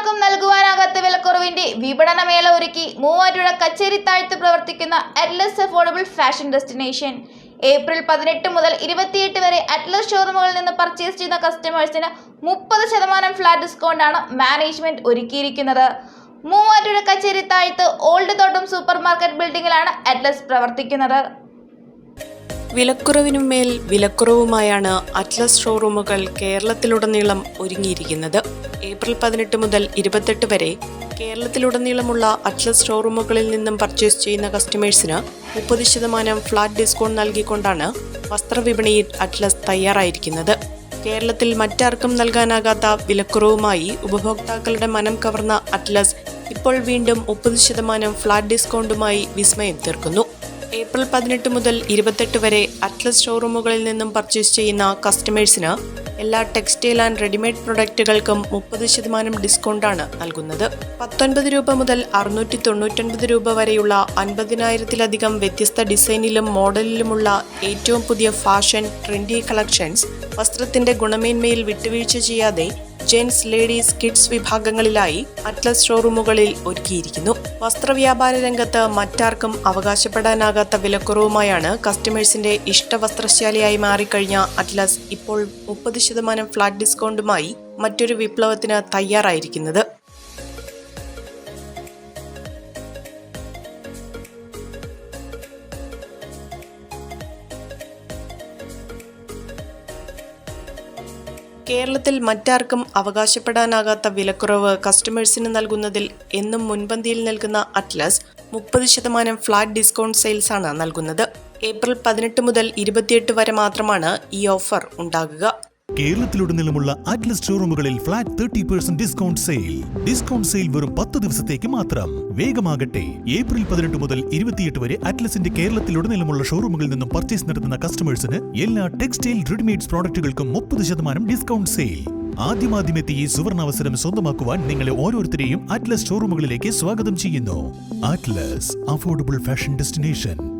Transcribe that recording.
മറ്റാർക്കും നൽകുവാനാകാത്ത വിലക്കുറവിന്റെ വിപണനമേള ഒരുക്കി മൂവാറ്റുഴ കച്ചേരി താഴ്ത്ത് പ്രവർത്തിക്കുന്ന Atlas affordable fashion destination April പതിനെട്ട് മുതൽ ഇരുപത്തിയെട്ട് വരെ അറ്റ്ലസ് ഷോറൂമുകളിൽ നിന്ന് പർച്ചേസ് ചെയ്യുന്ന കസ്റ്റമേഴ്സിന് മുപ്പത് ശതമാനം ഫ്ലാറ്റ് ഡിസ്കൗണ്ടാണ് മാനേജ്മെന്റ് ഒരുക്കിയിരിക്കുന്നത്. മൂവാറ്റുഴ കച്ചേരി താഴ്ത്ത് ഓൾഡ് തോട്ടം സൂപ്പർ മാർക്കറ്റ് ബിൽഡിംഗിലാണ് അറ്റ്ലസ് പ്രവർത്തിക്കുന്നത്. വിലക്കുറവിനും മേൽ വിലക്കുറവുമായാണ് അറ്റ്ലസ് ഷോറൂമുകൾ കേരളത്തിലുടനീളം ഒരുങ്ങിയിരിക്കുന്നത്. ഏപ്രിൽ പതിനെട്ട് മുതൽ ഇരുപത്തെട്ട് വരെ കേരളത്തിലുടനീളമുള്ള അറ്റ്ലസ് ഷോറൂമുകളിൽ നിന്നും പർച്ചേസ് ചെയ്യുന്ന കസ്റ്റമേഴ്സിന് മുപ്പത് ശതമാനം ഫ്ലാറ്റ് ഡിസ്കൗണ്ട് നൽകിക്കൊണ്ടാണ് വസ്ത്രവിപണിയിൽ അറ്റ്ലസ് തയ്യാറായിരിക്കുന്നത്. കേരളത്തിൽ മറ്റാർക്കും നൽകാനാകാത്ത വിലക്കുറവുമായി ഉപഭോക്താക്കളുടെ മനം കവർന്ന അറ്റ്ലസ് ഇപ്പോൾ വീണ്ടും മുപ്പത് ശതമാനം ഫ്ലാറ്റ് ഡിസ്കൗണ്ടുമായി വിസ്മയം തീർക്കുന്നു. ഏപ്രിൽ പതിനെട്ട് മുതൽ ഇരുപത്തെട്ട് വരെ അറ്റ്ലസ് ഷോറൂമുകളിൽ നിന്നും പർച്ചേസ് ചെയ്യുന്ന കസ്റ്റമേഴ്സിന് എല്ലാ ടെക്സ്റ്റൈൽ ആൻഡ് റെഡിമെയ്ഡ് പ്രൊഡക്റ്റുകൾക്കും മുപ്പത് ശതമാനം ഡിസ്കൗണ്ടാണ് നൽകുന്നത്. പത്തൊൻപത് രൂപ മുതൽ അറുന്നൂറ്റി തൊണ്ണൂറ്റൊൻപത് രൂപ വരെയുള്ള അൻപതിനായിരത്തിലധികം വ്യത്യസ്ത ഡിസൈനിലും മോഡലിലുമുള്ള ഏറ്റവും പുതിയ ഫാഷൻ ട്രെൻഡി കളക്ഷൻസ് വസ്ത്രത്തിന്റെ ഗുണമേന്മയിൽ വിട്ടുവീഴ്ച ചെയ്യാതെ ജെൻസ് ലേഡീസ് കിഡ്സ് വിഭാഗങ്ങളിലായി അറ്റ്ലസ് ഷോറൂമുകളിൽ ഒരുക്കിയിരിക്കുന്നു. വസ്ത്രവ്യാപാര രംഗത്ത് മറ്റാർക്കും അവകാശപ്പെടാനാകാത്ത വിലക്കുറവുമായാണ് കസ്റ്റമേഴ്സിന്റെ ഇഷ്ട വസ്ത്രശാലയായി മാറിക്കഴിഞ്ഞ അറ്റ്ലസ് ഇപ്പോൾ മുപ്പത് ശതമാനം ഫ്ലാറ്റ് ഡിസ്കൗണ്ടുമായി മറ്റൊരു വിപ്ലവത്തിന് തയ്യാറായിരിക്കുന്നത്. കേരളത്തിൽ മറ്റാർക്കും അവകാശപ്പെടാനാകാത്ത വിലക്കുറവ് കസ്റ്റമേഴ്സിന് നൽകുന്നതിൽ എന്നും മുൻപന്തിയിൽ നൽകുന്ന അറ്റ്ലസ് മുപ്പത് ശതമാനം ഫ്ലാറ്റ് ഡിസ്കൗണ്ട് സെയിൽസാണ് നൽകുന്നത്. ഏപ്രിൽ പതിനെട്ട് മുതൽ ഇരുപത്തിയെട്ട് വരെ മാത്രമാണ് ഈ ഓഫർ ഉണ്ടാകുക. കേരളത്തിലുടനീളമുള്ള Atlas ഷോറൂമുകളിൽ flat thirty percent discount sale discount sale വെറും പത്ത് ദിവസത്തേക്ക് മാത്രം. വേഗമാകട്ടെ. ഏപ്രിൽ പതിനെട്ട് മുതൽ ഇരുപത്തിയെട്ട് വരെ അറ്റ്ലസിന്റെ കേരളത്തിലുടനീളമുള്ള ഷോറൂമുകളിൽ നിന്നും പർച്ചേസ് നടത്തുന്ന കസ്റ്റമേഴ്സിന് എല്ലാ ടെക്സ്റ്റൈൽ റെഡിമെയ്ഡ്സ് പ്രോഡക്റ്റുകൾക്കും മുപ്പത് ശതമാനം ഡിസ്കൗണ്ട് സെയിൽ ആദ്യമാദ്യമെത്തി ഈ സുവർണാവസരം സ്വന്തമാക്കുവാൻ നിങ്ങളെ ഓരോരുത്തരെയും അറ്റ്ലസ് ഷോറൂമുകളിലേക്ക് സ്വാഗതം ചെയ്യുന്നു. Atlas affordable fashion destination